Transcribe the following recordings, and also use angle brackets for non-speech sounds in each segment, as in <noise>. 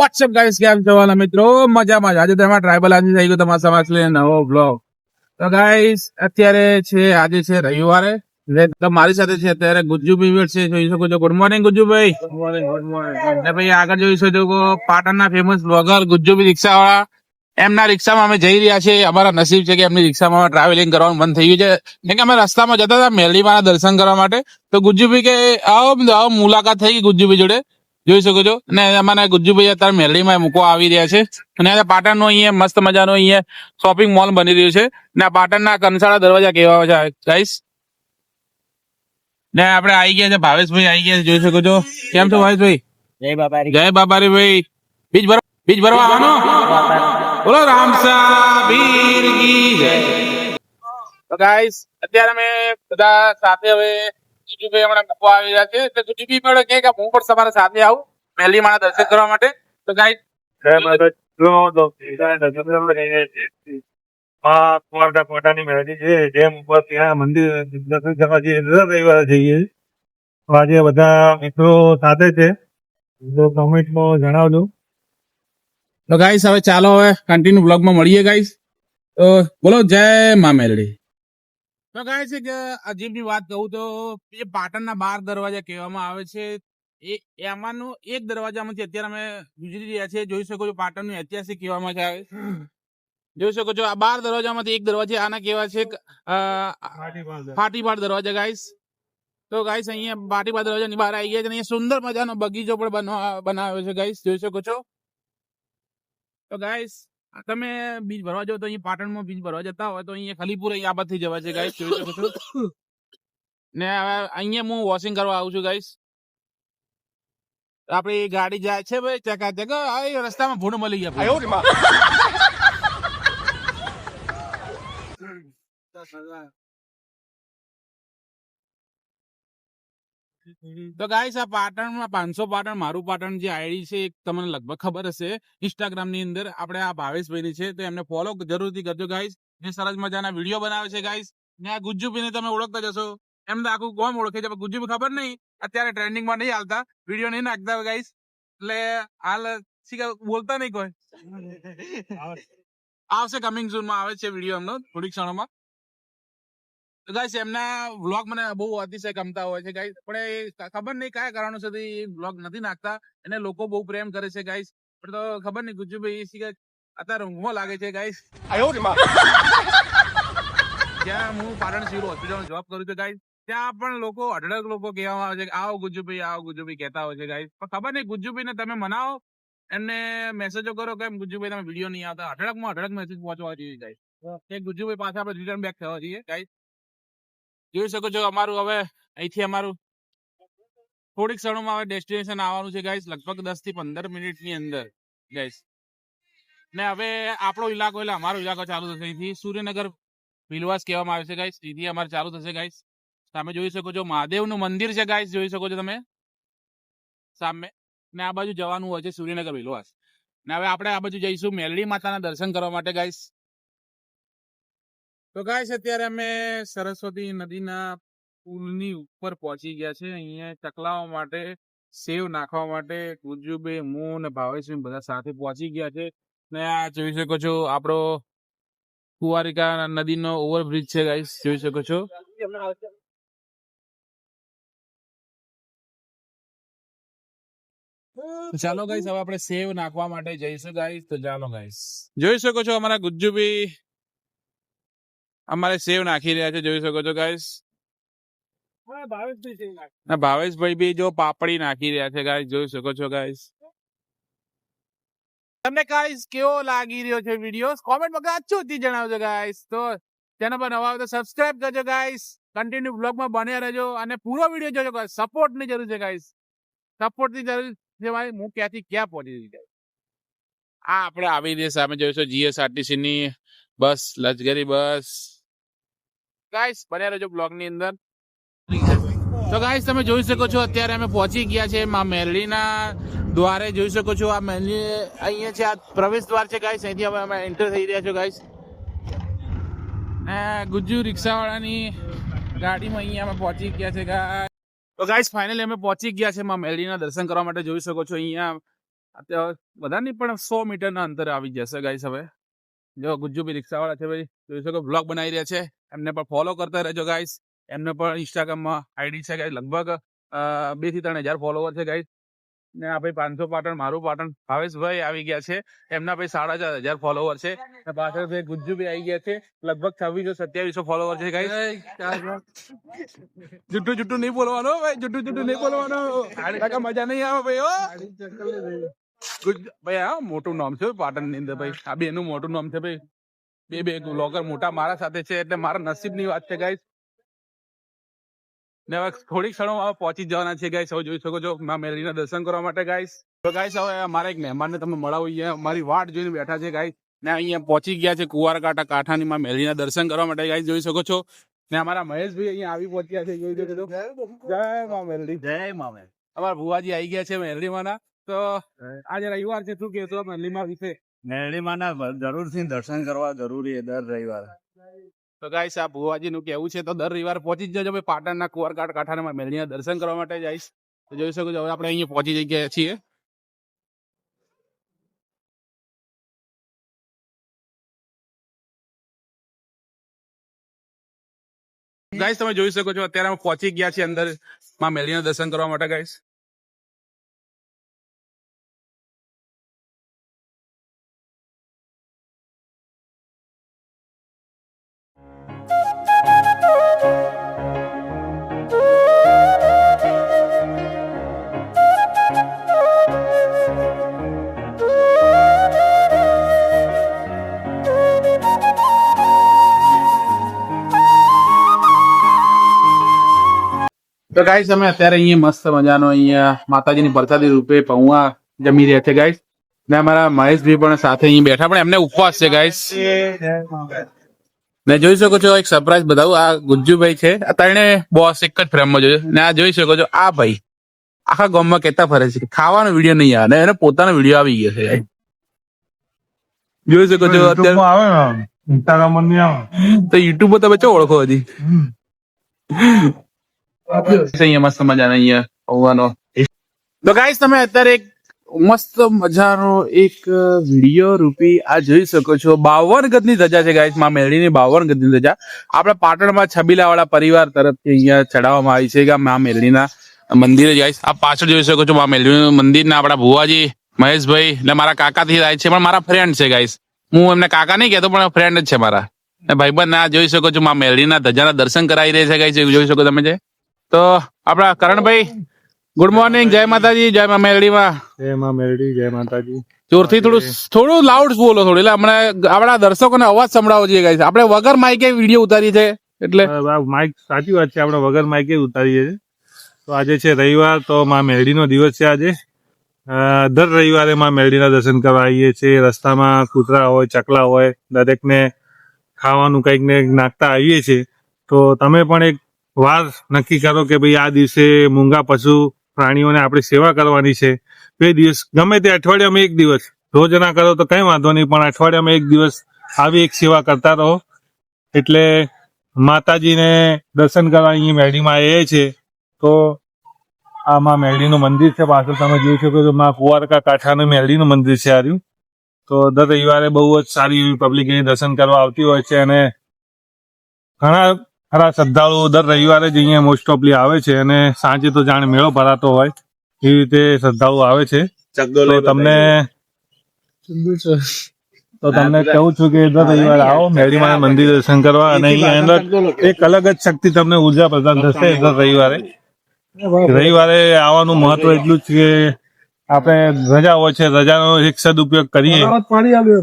WhatsApp guys કેમ છો વાલા મિત્રો? મજામાં. આજે તમારા ટ્રાઇબલ આજે થઈ ગયો તમારા સમાજ લઈને નવો બ્લોગ તો ગાઈસ અત્યારે છે આજે છે રવિવારે. તો મારી સાથે છે અત્યારે ગુજ્જુ બીવર છે. જોઈ શકો છો. ગુડ મોર્નિંગ ગુજ્જુભાઈ. ને ભાઈ આગળ જોઈ શકો છો પાટણના ફેમસ બ્લોગર ગુજ્જુભાઈ રિક્ષાવાળા. એમના રિક્ષામાં અમે જઈ રહ્યા છીએ. અમારા નસીબ છે કે એમની રિક્ષામાં ટ્રાવેલિંગ કરવાનું મન થઈ ગયું છે. કેમ કે અમે રસ્તામાં જતા હતા મેરડીમાના દર્શન કરવા માટે. તો ગુજ્જુભાઈ કે આવો આવો મુલાકાત થઈ ગઈ ગુજ્જુભાઈ જોડે. જોઈ શકો છો. અને અમારા ગુજ્જુભાઈ અત્યારે મેલડીમાં મૂકવા આવી રહ્યા છે. અને આ પાટણનો અહીંયા મસ્ત મજાનો અહીંયા શોપિંગ મોલ બની રહ્યું છે. ને આ પાટણના કંસાળા દરવાજા કહેવા છે ગાઈસ ને આપણે આવી ગયા છે. ભાવેશભાઈ આવી ગયા છે. જોઈ શકો છો. કેમ છો ભાવેશભાઈ? જય બાબા જય બાપારી ભાઈ બીજ ભરવા બીજ ભરવા આવવાનો બોલો રામસા વીર કી જય. તો ગાઈસ અત્યારે અમે બધા સાથે હવે હમણાં આવી રહ્યા છે. એટલે ગુજુભાઈ પણ કે હું પણ તમારા સાથે આવું પહેલી મારા દર્શન કરવા માટે. તો ગાઈસ પોતાની મેળવી છે જેમ ઉપર ત્યાં મંદિર દર્શન કરવા જઈએ રવિવારે જઈએ. તો આજે બધા મિત્રો સાથે છે. તો કમેન્ટમાં જણાવજો. તો ગાઈસ હવે ચાલો હવે કન્ટિન્યુ બ્લોગમાં મળીએ ગાઈસ તો બોલો જય મા મેલડી. તો કહે છે કે અજીબની વાત કહું તો એ પાટણના બાર દરવાજા કહેવામાં આવે છે. એ એમાંનો એક દરવાજામાંથી અત્યારે અમે ગુજરી રહ્યા છીએ જોઈ શકો છો પાટણનું ઐતિહાસિક કહેવામાં આવે જોઈ શકો છો આ બાર દરવાજામાંથી એક દરવાજા આના કેવા છે ફાટીપાડ દરવાજા. ગાઈસ તો ગાઈસ અહીંયા ફાટીપાડ દરવાજાની બહાર આવી ગયા છે અહીંયા સુંદર મજાનો બગીચો પણ બનવા- બનાવ્યો છે ગાઈસ જોઈ શકો છો. તો ગાઈસ તમે બીજ ભરવા જાઓ તો અહીંયા પાટણમાં બીજ ભરવા જતા હોય તો અહીંયા ખલીપુર અહીંયા આ બાજુથી જવાય છે ગાઈસ જોઈ શકો છો. ને હવે અહીંયા હું વોશિંગ કરવા આવું છું ગાઈસ આપણી ગાડી જાય છે ભાઈ ચકા ચકા આ એ રસ્તામાં ભૂંડ મળી ગયા <laughs> તો ગાઈસ આ પાટણમાં પાંચસો પાટણ મારું પાટણ જે આઈડી છે એક તમને લગભગ ખબર હશે. ઇન્સ્ટાગ્રામની અંદર આપણે આ ભાવેશભાઈ ની છે તો એમને ફોલો જરૂરથી કરજો ગાઈસ જે સરસ મજાના વીડિયો બનાવે છે ગાઈસ ને આ ગુજ્જુભાઈ ને તમે ઓળખતા જશો. એમ તો આખું કોમ ઓળખે છે પણ ખબર નહીં. અત્યારે ટ્રેન્ડિંગમાં નહીં હાલતા. વીડિયો નહીં નાખતા ગાઈસ એટલે હાલ શીખા બોલતા નહીં કોઈ. <laughs> આવશે. કમિંગ ઝૂનમાં આવે છે વીડિયો એમનો થોડીક ક્ષણોમાં. તો ગાઈસ એમના વ્લોગ મને બહુ અતિશય ગમતા હોય છે ગાઈસ. પણ એ ખબર નહીં કયા કારણોસર વ્લોગ નથી નાખતા. એને લોકો બહુ પ્રેમ કરે છે ગાઈસ. પણ તો ખબર નહીં ગુજ્જુભાઈ એ સિવાય અત્યારે ઊંઘમાં લાગે છે ગાઈસ. જ્યાં હું પાટણ સિવિલ હોસ્પિટલમાં જોબ કરું છું ગાઈસ ત્યાં પણ લોકો અઢળક લોકો કહેવામાં આવે છે કે આવો ગુજ્જુભાઈ આવો ગુજ્જુભાઈ કહેતા હોય છે ગાઈસ. પણ ખબર નહીં ગુજ્જુભાઈ ને તમે મનાવો એમને મેસેજો કરો કે ગુજ્જુભાઈ તમે વીડિયો નહીં આવતા. અઢળકમાં અઢળક મેસેજ પહોંચવા જોઈએ ગાઈસ. કે ગુજ્જુભાઈ પાસે આપણે રિટર્ન બેક થવા જોઈએ ગાઈસ. જોઈ શકો છો અમારું હવે અહીંથી અમારું થોડીક ક્ષણોમાં હવે ડેસ્ટિનેશન આવવાનું છે ગાઈસ લગભગ દસથી પંદર મિનિટની અંદર ગાઈસ ને હવે આપણો ઇલાકો એટલે અમારો ઇલાકો ચાલુ થશે. અહીંથી સૂર્યનગર ભીલવાસ કહેવામાં આવે છે ગાઈસ અહીંથી અમારે ચાલુ થશે ગાઈસ તમે જોઈ શકો છો મહાદેવનું મંદિર છે ગાઈસ જોઈ શકો છો તમે. સામે ને આ બાજુ જવાનું હોય છે સૂર્યનગર ભીલવાસ ને હવે આપણે આ બાજુ જઈશું મેલડી માતાના દર્શન કરવા માટે ગાઈસ તો ગાઈસ, અત્યારે અમે સરસ્વતી નદીના પુલની ઉપર પહોંચી ગયા છે. અહીંયા ચકલાઓ માટે, સેવ નાખવા માટે ગુજ્જુભાઈ હું અને ભાવેશભાઈ બધા સાથે પહોંચી ગયા છે. ને આ જોઈ શકો છો આપણો કુવારિકા નદીનો ઓવરબ્રિજ છે ગાઈસ, જોઈ શકો છો. ચાલો ગાઈસ, હવે આપણે સેવ નાખવા માટે જઈશું ગાઈસ. તો ચાલો ગાઈસ. જોઈ શકો છો અમારા ગુજ્જુભાઈ અમારે સેવ નાખી રહ્યા છે જોઈ શકો છો ગાઈસ ભાવેશભાઈ બી જો પાપડી નાખી રહ્યા છે ગાઈસ જોઈ શકો છો ગાઈસ તમને ગાઈસ કેવો લાગી રહ્યો છે વીડિયો કોમેન્ટમાં અચૂકથી જણાવજો ગાઈસ તો ચેનલ પર નવા તો સબસ્ક્રાઇબ કરજો ગાઈસ કન્ટિન્યુ બ્લોગમાં બન્યા રહેજો અને પૂરો વીડિયો જોજો ગાઈસ સપોર્ટની જરૂર છે ગાઈસ સપોર્ટની જરૂર છે ભાઈ. હું ક્યાંથી ક્યાં પહોંચી ગઈ આ આપણે આવી રહ્યા સામે જોઈશું જીએસઆરટીસી ની બસ લશ્કરી બસ. ગાઈસ બન્યા રહેજો બ્લોગની અંદર. તો ગાઈસ તમે જોઈ શકો છો, અત્યારે અમે પહોંચી ગયા છે માં મેરડીના દ્વારે. જોઈ શકો છો, આ મેરડી અહીંયા છે, આ પ્રવેશ દ્વાર છે ગાઈસ અહીંથી હવે અમે એન્ટર થઈ રહ્યા છો ગાઈસ ગુજ્જુ રિક્ષાવાળાની ગાડીમાં અહીંયા અમે પહોંચી ગયા છે ગાઈસ તો ગાઈસ ફાઇનલી અમે પહોંચી ગયા છે માં મેરડીના દર્શન કરવા માટે. જોઈ શકો છો, અહીંયા અત્યારે બધાની પણ સો મીટરના અંતરે આવી જશે ગાઈસ હવે. જો ગુજ્જુ બી રિક્ષાવાળા છે, ભાઈ. જોઈ શકો બ્લોગ બનાવી રહ્યા છે. એમને પણ ફોલો કરતા રહેજો ગાઈસ એમને પણ ઇન્સ્ટાગ્રામમાં આઈડી છે ગાઈસ લગભગ બેથી ત્રણ હજાર ફોલોવર છે ગાઈસ ને આ ભાઈ પાંચસો પાટણ મારું પાટણ ભાવેશભાઈ આવી ગયા છે. એમના ભાઈ સાડા ચાર હજાર ફોલોવર છે. ને પાછળ ભાઈ ગુજ્જુભાઈ આવી ગયા છે. લગભગ છવ્વીસો સત્યાવીસો ફોલોવર છે ગાઈસ જુઠ્ઠું જુઠ્ઠું નહીં બોલવાનો ભાઈ. જુઠ્ઠું જુઠ્ઠું નહીં બોલવાનું. મજા નહીં આવે ભાઈ ઓ ભાઈ આ મોટું નામ છે પાટણની અંદર ભાઈ. આ બેનું મોટું નામ છે ભાઈ. બે બે બ્લોગર મોટા મારા સાથે છે એટલે મારા નસીબની વાત છે ગાઈસ ને હવે થોડીક ક્ષણો પહોંચી જવાના છે ગાઈસ હવે જોઈ શકો છો મા મેરીના દર્શન કરવા માટે ગાઈસ તો ગાઈસ હવે અમારા એક મહેમાનને તમે મળાવો અહીંયા મારી વાટ જોઈને બેઠા છે ગાઈસ ને અહીંયા પહોંચી ગયા છે કુંવારકાંઠા કાંઠાની માં મેરીના દર્શન કરવા માટે ગાઈસ જોઈ શકો છો. ને અમારા મહેશભાઈ અહીંયા આવી પહોંચ્યા છે જોઈ શકો છો. જય મા મેલડી. જય મામે અમારા ભુવાજી આવી ગયા છે મેરડીમાંના તો આજે રવિવાર છે શું કહેશો મેરડીમાં વિશે? મેરડીમાંના જરૂરથી દર્શન કરવા જરૂરી છે, દર રવિવારે. તો ગાઈસ, આ ભુવાજી નું કેવું છે, તો દર પહોંચી જજો, ભાઈ, પાટણના કુંવરકાંઠ કાંઠાના મેરડીના દર્શન કરવા માટે જઈશ. તો જોઈ શકો છો, હવે અહીંયા પહોંચી જઈ ગયા છીએ. ગાઈસ, તમે જોઈ શકો છો, અત્યારે અમે પહોંચી ગયા છીએ અંદરમાં મેરડીના દર્શન કરવા માટે, ગાઈસ. ગાઈસ અમે અત્યારે અહીંયા મસ્ત મજાનો અહીંયા માતાજીની પ્રસાદી રૂપે પૌવા જમી રહ્યા છે ગાઈસ ને અમારા મહેશભાઈ પણ સાથે અહીં બેઠા પણ એમને ઉપવાસ છે ગાઈસ ને જોઈ શકો છો એક સરપ્રાઈઝ બતાવું. આ ગુજ્જુભાઈ છે. આ ત્રણે બોસ એક જ ફ્રેમમાં જોયો ને આ જોઈ શકો છો આ ભાઈ આખા ગામમાં કેતા ફરે છે ખાવાનો વીડિયો નહીં આવે. એને પોતાનો વીડિયો આવી ગયો છે જોઈ શકો છો અત્યારે તો યુટ્યુબ પર તમે ચો ઓળખો હજી? અહીંયા મસ્ત મજાનો અહીંયા પૌવાનો તો ગાઈસ તમે અત્યારે એક મસ્ત મજાનો એક વીડિયો રૂપી આ જોઈ શકો છો. બાવન ગજની ધજા છે ગાઈસમાં ની બાવન ગજની ધજા. આપણા પાટણમાં છબીલા વાળા પરિવાર તરફથી અહીંયા ચડાવવામાં આવી છે કે મા મેરડીના મંદિરે ગાઈસ આ પાછળ જોઈ શકો છો મા મેરડીનું મંદિર ના આપણા ભુવાજી મહેશભાઈ ને મારા કાકાથી થાય છે પણ મારા ફ્રેન્ડ છે ગાઈસ હું એમને કાકા નહીં કહેતો પણ ફ્રેન્ડ જ છે મારા. ને ભાઈબંધ આ જોઈ શકો છો મા મેરડીના ધજાના દર્શન કરાવી રહ્યા છે ગાઈસ જોઈ શકો તમે છે તો આપણા કરણભાઈ ગુડ મોર્નિંગ જય માતાજી જય મા મેલડીમાં. જય મા મેરડી જય માતાજી. જોરથી થોડું થોડું લાઉડ બોલો થોડું. એટલે હમણાં આપણા દર્શકોને અવાજ સંભળાવો જોઈએ guys. આપણે વગર માઇકે વીડિયો ઉતારી છે એટલે માઇક સાચી વાત છે આપણે વગર માઇકે ઉતારીએ છીએ. તો આજે છે રવિવાર તો માં મેરડીનો દિવસ છે આજે. દર રવિવારે માં મેરડીના દર્શન કરવા આવીએ છીએ. રસ્તામાં કૂતરા હોય ચકલા હોય દરેકને ખાવાનું કંઈક ને નાખતા આવીએ છીએ. તો તમે પણ એક વાર નક્કી કરો કે ભાઈ આ દિવસે મૂંગા પશુ પ્રાણીઓને આપણે સેવા કરવાની છે. બે દિવસ, ગમે તે અઠવાડિયામાં એક દિવસ. રોજ ના કરો તો કંઈ વાંધો નહીં, પણ અઠવાડિયામાં એક દિવસ આવી એક સેવા કરતા રહો. એટલે માતાજીને દર્શન કરવા અહીંયા મેળીમાં એ છે. તો આ માં મેળીનું મંદિર છે, પાછળ તમે જોઈ શકો છો, માં કુવારકા કાંઠાનું મેળીનું મંદિર છે આ તો દર રવિવારે બહુ જ સારી એવી પબ્લિક એની દર્શન કરવા આવતી હોય છે અને ઘણા ખરા શ્રદ્ધાળુઓ દર રવિવારે જ અહીંયા મોસ્ટ ઓફલી આવે છે અને સાંજે તો જાણે મેળો ભરાતો હોય એવી રીતે શ્રદ્ધાળુઓ આવે છે. તો તમને તો તમને કહું છું કે દર રવિવારે આવો મેળીમાં મંદિર દર્શન કરવા અને અહીંયા અંદર એક અલગ જ શક્તિ તમને ઊર્જા પ્રદાન થશે દર રવિવારે. રવિવારે આવવાનું મહત્વ એટલું જ કે આપણે રજા હોય છે રજાનો એક સદુપયોગ કરીએ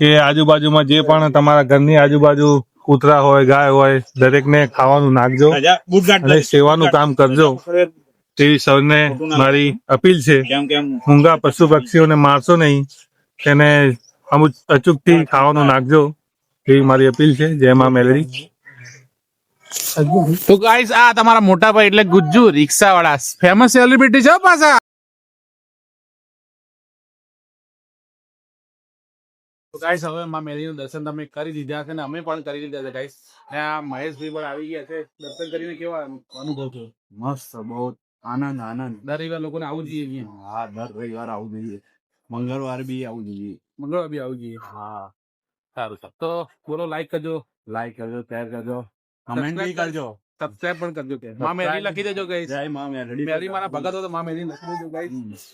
કે આજુબાજુમાં જે પણ તમારા ઘરની આજુબાજુ કૂતરા હોય ગાય હોય દરેકને ખાવાનું નાખજો અને સેવાનું કામ કરજો. તેવી સૌને મારી અપીલ છે. કેમ કેમ? મૂંગા પશુ પક્ષીઓને મારશો નહીં. તેને અમુક અચૂકથી ખાવાનું નાખજો. એવી મારી અપીલ છે. જય મા મેલડી. તો ગાઈસ આ તમારા મોટા ભાઈ એટલે ગુજ્જુ રિક્ષા વાળા ફેમસ સેલિબ્રિટી છે હો પાછા. તો ગાઈસ હવે માં મેરીનું દર્શન તમે કરી દીધા છે ને અમે પણ કરી દીધા છે ગાઈસ ને આ મહેશભાઈ પણ આવી ગયા છે. દર્શન કરીને કેવા અનુભવ થયો? મસ્ત બહુ આનંદ આનંદ. દર રવિવાર લોકોને આવું જોઈએ. હા દર રવિવાર આવું જોઈએ. મંગળવાર બી આવું જોઈએ. મંગળવાર બી આવું જોઈએ. હા. સારું સારું. તો બોલો લાઈક કરજો. લાઈક કરજો શેર કરજો. કમેન્ટ બી કરજો. સબસ્ક્રાઇબ પણ કરજો કે. માં મેરી લખી દેજો ગાઈસ જય મા મેલડી મેરી મારા ભગત હો તો માં મેરી લખી દેજો ગાઈસ.